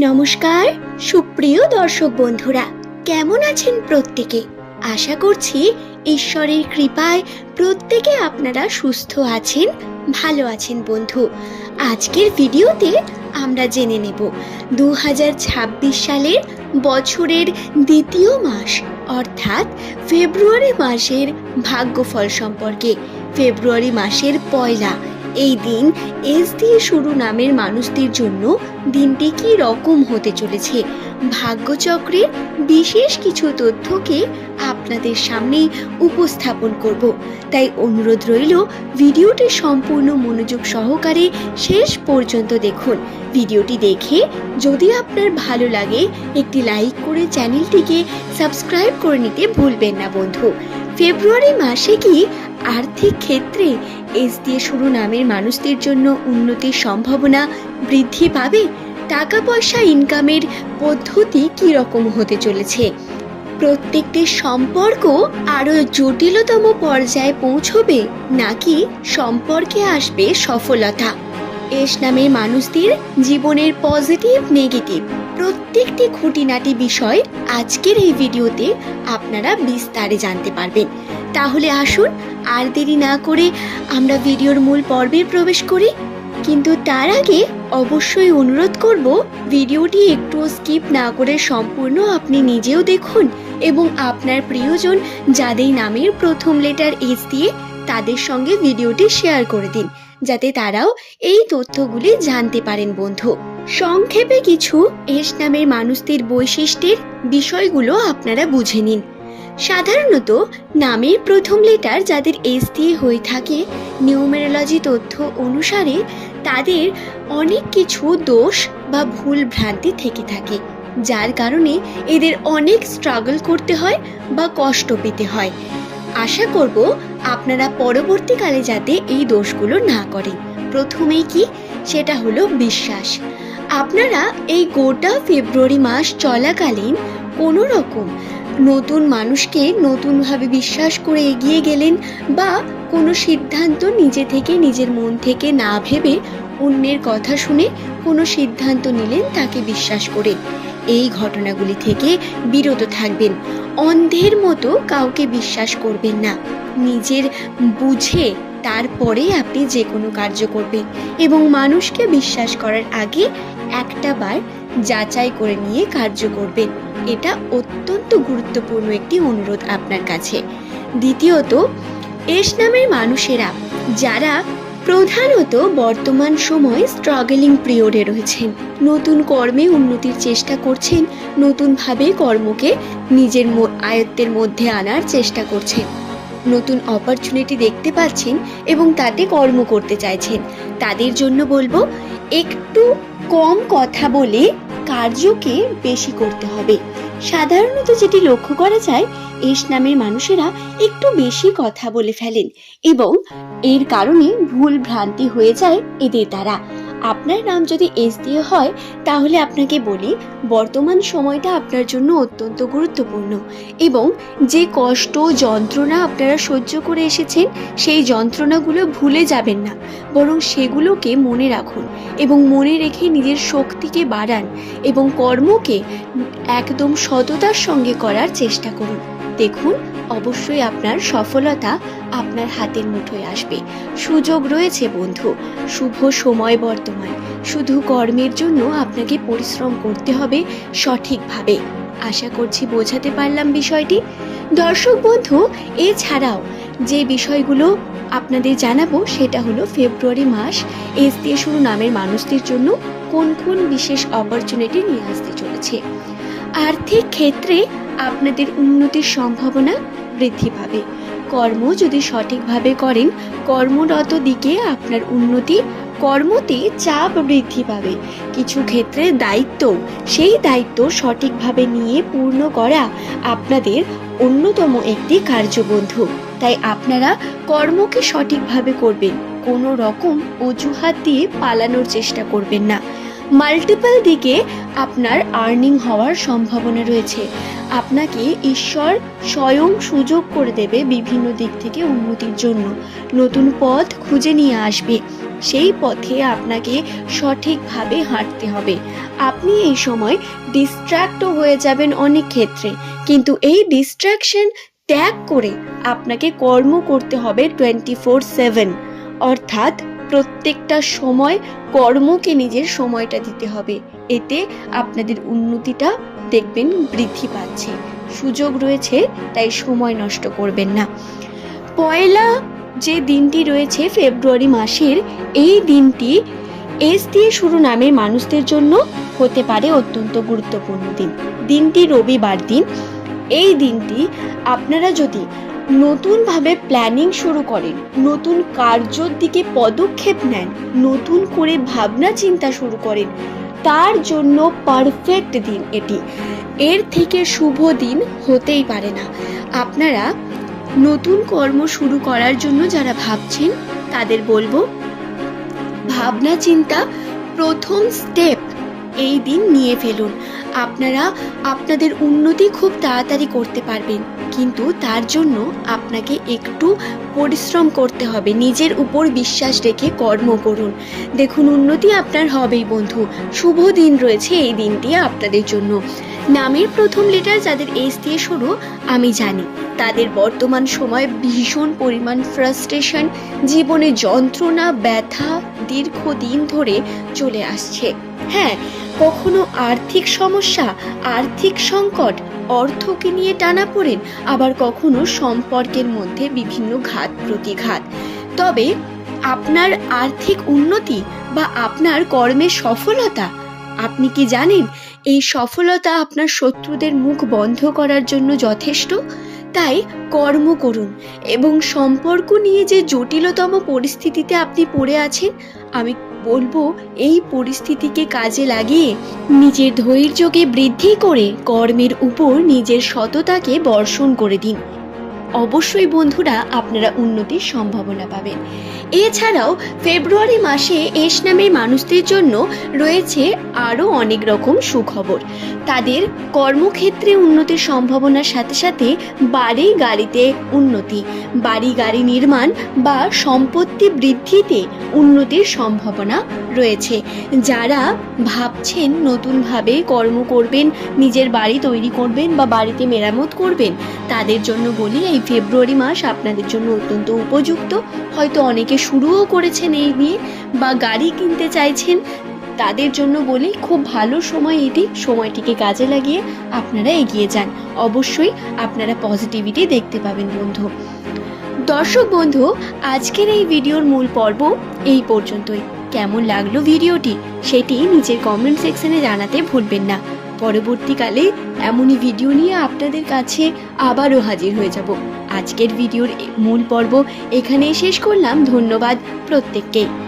নমস্কার, সুপ্রিয় দর্শক বন্ধুরা, কেমন আছেন প্রত্যেকে? আশা করছি ঈশ্বরের কৃপায় প্রত্যেকে আপনারা সুস্থ আছেন, ভালো আছেন বন্ধু। আজকের ভিডিওতে আমরা জেনে নেব দু হাজার ছাব্বিশ সালের বছরের দ্বিতীয় মাস, অর্থাৎ ফেব্রুয়ারি মাসের ভাগ্যফল সম্পর্কে। ফেব্রুয়ারি মাসের পয়লা এই দিন এস দিয়ে শুরু নামের মানুষদের জন্য দিনটি কি রকম হতে চলেছে? ভাগ্যচক্রের বিশেষ কিছু তথ্যকে আপনাদের সামনে উপস্থাপন করব। তাই অনুরোধ রইল, ভিডিওটি সম্পূর্ণ মনোযোগ সহকারে শেষ পর্যন্ত দেখুন। ভিডিওটি দেখে যদি আপনার ভালো লাগে, একটি লাইক করে চ্যানেলটিকে সাবস্ক্রাইব করে নিতে ভুলবেন না বন্ধু। ফেব্রুয়ারি মাসে কি আর্থিক ক্ষেত্রে এস দিয়ে শুরু নামের মানুষদের জন্য উন্নতির সম্ভাবনা বৃদ্ধি পাবে? টাকা পয়সা ইনকামের পদ্ধতি কী রকম হতে চলেছে? প্রত্যেকটি সম্পর্ক আরও জটিলতম পর্যায়ে পৌঁছবে নাকি সম্পর্কে আসবে সফলতা? এস নামের মানুষদের জীবনের পজিটিভ নেগেটিভ প্রত্যেকটি খুঁটিনাটি বিষয় আজকের এই ভিডিওতে আপনারা বিস্তারে জানতে পারবেন। তাহলে আসুন, আর দেরি না করে আমরা ভিডিওর মূল পর্বে প্রবেশ করি। কিন্তু তার আগে অবশ্যই অনুরোধ করব, ভিডিওটি একটু স্কিপ না করে সম্পূর্ণ আপনি নিজেও দেখুন এবং আপনার প্রিয়জন যাদের নামের প্রথম লেটার এস দিয়ে তাদের সঙ্গে ভিডিওটি শেয়ার করে দিন, যাতে তারাও এই তথ্যগুলি জানতে পারেন, বন্ধু। সংক্ষেপে কিছু এস নামের মানুষদের বৈশিষ্ট্যের বিষয়গুলো আপনারা বুঝে নিন। সাধারণত নামের প্রথম লেটার যাদের এস দিয়ে হয়ে থাকে, নিউমেরোলজি তথ্য অনুসারে তাদের অনেক কিছু দোষ বা ভুল ভ্রান্তি থেকে থাকে, যার কারণে এদের অনেক স্ট্রাগল করতে হয় বা কষ্ট পেতে হয়। আশা করব আপনারা পরবর্তীকালে যাতে এই দোষগুলো না করেন। প্রথমেই কি? সেটা হলো বিশ্বাস। আপনারা এই গোটা ফেব্রুয়ারি মাস চলাকালীন কোনো রকম নতুন মানুষকে নতুনভাবে বিশ্বাস করে এগিয়ে গেলেন বা কোনো সিদ্ধান্ত নিজে থেকে নিজের মন থেকে না ভেবে অন্যের কথা শুনে কোনো সিদ্ধান্ত নিলেন তাকে বিশ্বাস করে। এই ঘটনাগুলি থেকে বিরত থাকবেন। অন্ধের মতো কাউকে বিশ্বাস করবেন না। নিজের বুঝে তারপরে আপনি যে কোনো কার্য করবেন এবং মানুষকে বিশ্বাস করার আগে একটা বার যাচাই করে নিয়ে কার্য করবেন। এটা অত্যন্ত গুরুত্বপূর্ণ একটি অনুরোধ আপনার কাছে। দ্বিতীয়ত, এস নামের মানুষেরা, যারা প্রধানত বর্তমান সময় স্ট্রাগলিং পিরিয়ডে রয়েছেন, নতুন কর্মে উন্নতির চেষ্টা করছেন, নতুনভাবে কর্মকে নিজের আয়ত্তের মধ্যে আনার চেষ্টা করছেন। নতুন অপরচুনিটি দেখতে পাচ্ছেন এবং তাতে কর্ম করতে চাইছেন। তাদের জন্য বলব, একটু কম কথা বলে কার্যকে বেশি করতে হবে। সাধারণত যেটি লক্ষ্য করা যায়, এস নামের মানুষেরা একটু বেশি কথা বলে ফেলেন এবং এর কারণে ভুল ভ্রান্তি হয়ে যায় এদের দ্বারা। আপনার নাম যদি এস দিয়ে হয়, তাহলে আপনাকে বলি, বর্তমান সময়টা আপনার জন্য অত্যন্ত গুরুত্বপূর্ণ এবং যে কষ্ট, যন্ত্রণা আপনারা সহ্য করে এসেছেন, সেই যন্ত্রণাগুলো ভুলে যাবেন না। বরং সেগুলোকে মনে রাখুন এবং মনে রেখে নিজের শক্তিকে বাড়ান এবং কর্মকে একদম সততার সঙ্গে করার চেষ্টা করুন। দেখুন, অবশ্যই আপনার সফলতা আপনার হাতের মুঠোয় আসবে। সুযোগ রয়েছে, বন্ধু। শুভ সময় বর্তমান। শুধু কর্মের জন্য আপনাকে পরিশ্রম করতে হবে সঠিকভাবে। আশা করছি বোঝাতে পারলাম বিষয়টি। দর্শক বন্ধু, এছাড়াও যে বিষয়গুলো আপনাদের জানাব, সেটা হলো ফেব্রুয়ারি মাস এস দিয়ে শুরু নামের মানুষদের জন্য কোন কোন বিশেষ অপরচুনিটি নিয়ে আসতে চলেছে। আর্থিক ক্ষেত্রে আপনাদের উন্নতির সম্ভাবনা বৃদ্ধি পাবে। কর্ম যদি সঠিকভাবে করেন, কর্মরত দিকে আপনার উন্নতি, কর্মতে চাপ বৃদ্ধি পাবে। কিছু ক্ষেত্রে দায়িত্ব, সেই দায়িত্ব সঠিকভাবে নিয়ে পূর্ণ করা আপনাদের অন্যতম একটি কার্যবন্ধু। তাই আপনারা কর্মকে সঠিকভাবে করবেন, কোনো রকম অজুহাত দিয়ে পালানোর চেষ্টা করবেন না। মাল্টিপল দিকে আপনার আর্নিং হওয়ার সম্ভাবনা রয়েছে। আপনাকে ঈশ্বর স্বয়ং সুযোগ করে দেবে বিভিন্ন দিক থেকে উন্নতির জন্য। নতুন পথ খুঁজে নিয়ে আসবে। সেই পথে আপনাকে সঠিকভাবে হাঁটতে হবে। আপনি এই সময় ডিস্ট্র্যাক্টও হয়ে যাবেন অনেক ক্ষেত্রে। কিন্তু এই ডিস্ট্র্যাকশন ত্যাগ করে আপনাকে কর্ম করতে হবে টোয়েন্টি ফোর সেভেন অর্থাৎ প্রত্যেকটা সময় কর্মকে নিজের সময়টা দিতে হবে। এতে আপনাদের উন্নতিটা দেখবেন বৃদ্ধি পাচ্ছে। সুযোগ রয়েছে, তাই সময় নষ্ট করবেন না। পয়লা যে দিনটি রয়েছে ফেব্রুয়ারি মাসের, এই দিনটি এস দিয়ে শুরু নামের মানুষদের জন্য হতে পারে অত্যন্ত গুরুত্বপূর্ণ দিন। দিনটি রবিবার দিন। এই দিনটি আপনারা যদি নতুনভাবে প্ল্যানিং শুরু করেন, নতুন কার্যর দিকে পদক্ষেপ নেন, নতুন করে ভাবনা চিন্তা শুরু করেন। তার জন্য পারফেক্ট দিন এটি। এর থেকে শুভ দিন হতেই পারে না। আপনারা নতুন কর্ম শুরু করার জন্য যারা ভাবছেন, তাদের বলব, ভাবনা চিন্তা প্রথম স্টেপ এই দিন নিয়ে ফেলুন। আপনারা আপনাদের উন্নতি খুব তাড়াতাড়ি করতে পারবেন। কিন্তু তার জন্য আপনাকে একটু পরিশ্রম করতে হবে। নিজের উপর বিশ্বাস রেখে কর্ম করুন। দেখুন, উন্নতি আপনার হবেই বন্ধু। শুভ দিন রয়েছে এই দিনটি আপনাদের জন্য। নামের প্রথম লেটার যাদের এস দিয়ে শুরু, আমি জানি। তাদের বর্তমান সময় ভীষণ পরিমাণ ফ্রাস্ট্রেশন জীবনে যন্ত্রণা, ব্যথা দীর্ঘদিন ধরে চলে আসছে। হ্যাঁ কখনো আর্থিক সমস্যা, আর্থিক সংকট, অর্থকে নিয়ে টানা পড়েন, আবার কখনো সম্পর্কের মধ্যে বিভিন্ন ঘাত, প্রতিঘাত। তবে আপনার আর্থিক উন্নতি বা আপনার কর্মের সফলতা, আপনি কি জানেন? এই সফলতা আপনার শত্রুদের মুখ বন্ধ করার জন্য যথেষ্ট? তাই কর্ম করুন এবং সম্পর্ক নিয়ে যে জটিলতম পরিস্থিতিতে আপনি পড়ে আছেন, আমি বলব এই পরিস্থিতিকে কাজে লাগিয়ে নিজের ধৈর্যকে বৃদ্ধি করে কর্মের উপর নিজের সততাকে বর্ষণ করে দিন। অবশ্যই বন্ধুরা আপনারা উন্নতির সম্ভাবনা পাবেন। এছাড়াও ফেব্রুয়ারি মাসে এস নামের মানুষদের জন্য রয়েছে আরও অনেক রকম সুখবর। তাদের কর্মক্ষেত্রে উন্নতির সম্ভাবনার সাথে সাথে বাড়ি গাড়িতে উন্নতি, বাড়ি গাড়ি নির্মাণ বা সম্পত্তি বৃদ্ধিতে উন্নতির সম্ভাবনা রয়েছে। যারা ভাবছেন নতুনভাবে কর্ম করবেন, নিজের বাড়ি তৈরি করবেন বা বাড়িতে মেরামত করবেন, তাদের জন্য বলি এই ফেব্রুয়ারি মাস আপনাদের জন্য অত্যন্ত উপযুক্ত। হয়তো অনেকে শুরুও করেছেন এই নিয়ে বা গাড়ি কিনতে চাইছেন। তাদের জন্য বলি খুব ভালো সময় এটি। সময়টিকে কাজে লাগিয়ে আপনারা এগিয়ে যান। অবশ্যই আপনারা পজিটিভিটি দেখতে পাবেন বন্ধু। দর্শক বন্ধু, আজকের এই ভিডিওর মূল পর্ব এই পর্যন্তই। কেমন লাগল ভিডিওটি? সেটি নিজের কমেন্ট সেকশনে জানাতে ভুলবেন না। পরবর্তীকালে এমনই ভিডিও নিয়ে আপনাদের কাছে আবারও হাজির হয়ে যাব। আজকের ভিডিওর মূল পর্ব এখানেই শেষ করলাম। ধন্যবাদ প্রত্যেককেই